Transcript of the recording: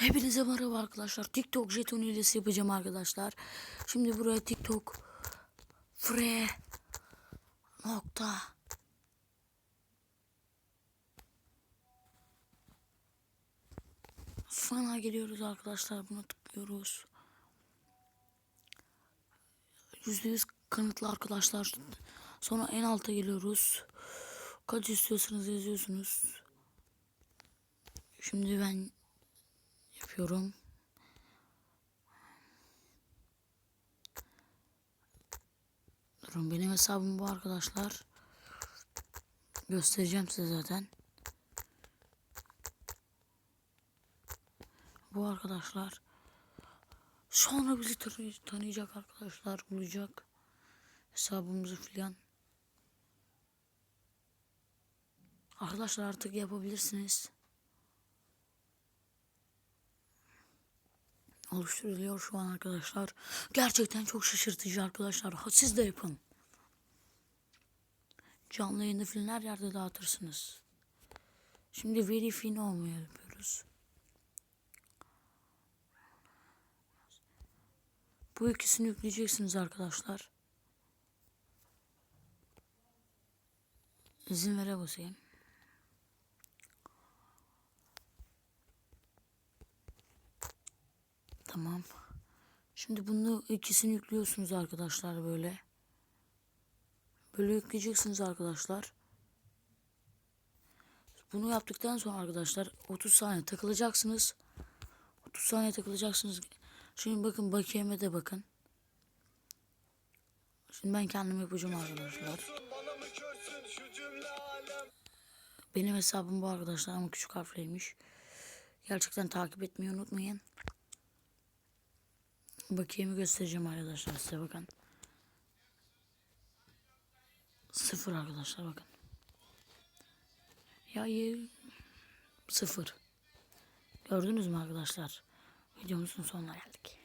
Hepinize merhaba arkadaşlar. TikTok jeton hilesi yapacağım arkadaşlar. Şimdi buraya TikTok fre nokta Fana geliyoruz arkadaşlar. Buna tıklıyoruz. %100 kanıtlı arkadaşlar. Sonra en alta geliyoruz. Kaç istiyorsanız yazıyorsunuz. Şimdi ben yapıyorum. Durun benim hesabım bu arkadaşlar. Göstereceğim size zaten. Bu arkadaşlar. Sonra bizi tanı- tanıyacak arkadaşlar. Bulacak. Hesabımızı filan. Arkadaşlar artık yapabilirsiniz. Oluşturuluyor şu an arkadaşlar. Gerçekten çok şaşırtıcı arkadaşlar. Ha, Siz de yapın. Canlı yayında filan her yerde dağıtırsınız. Şimdi verifin olmaya yapıyoruz. Bu ikisini yükleyeceksiniz arkadaşlar. İzin vere basayım. Tamam. Şimdi bunu ikisini yüklüyorsunuz arkadaşlar böyle. Böyle yükleyeceksiniz arkadaşlar. Bunu yaptıktan sonra arkadaşlar 30 saniye takılacaksınız. 30 saniye takılacaksınız. Şimdi bakın bakiyeme de bakın. Şimdi ben kendim yapacağım arkadaşlar. Benim hesabım bu arkadaşlar ama küçük harfleymiş. Gerçekten takip etmeyi unutmayın. Bakiyemi göstereceğim arkadaşlar size bakın. Sıfır arkadaşlar bakın. Ya sıfır. Gördünüz mü arkadaşlar? Videomuzun sonuna geldik.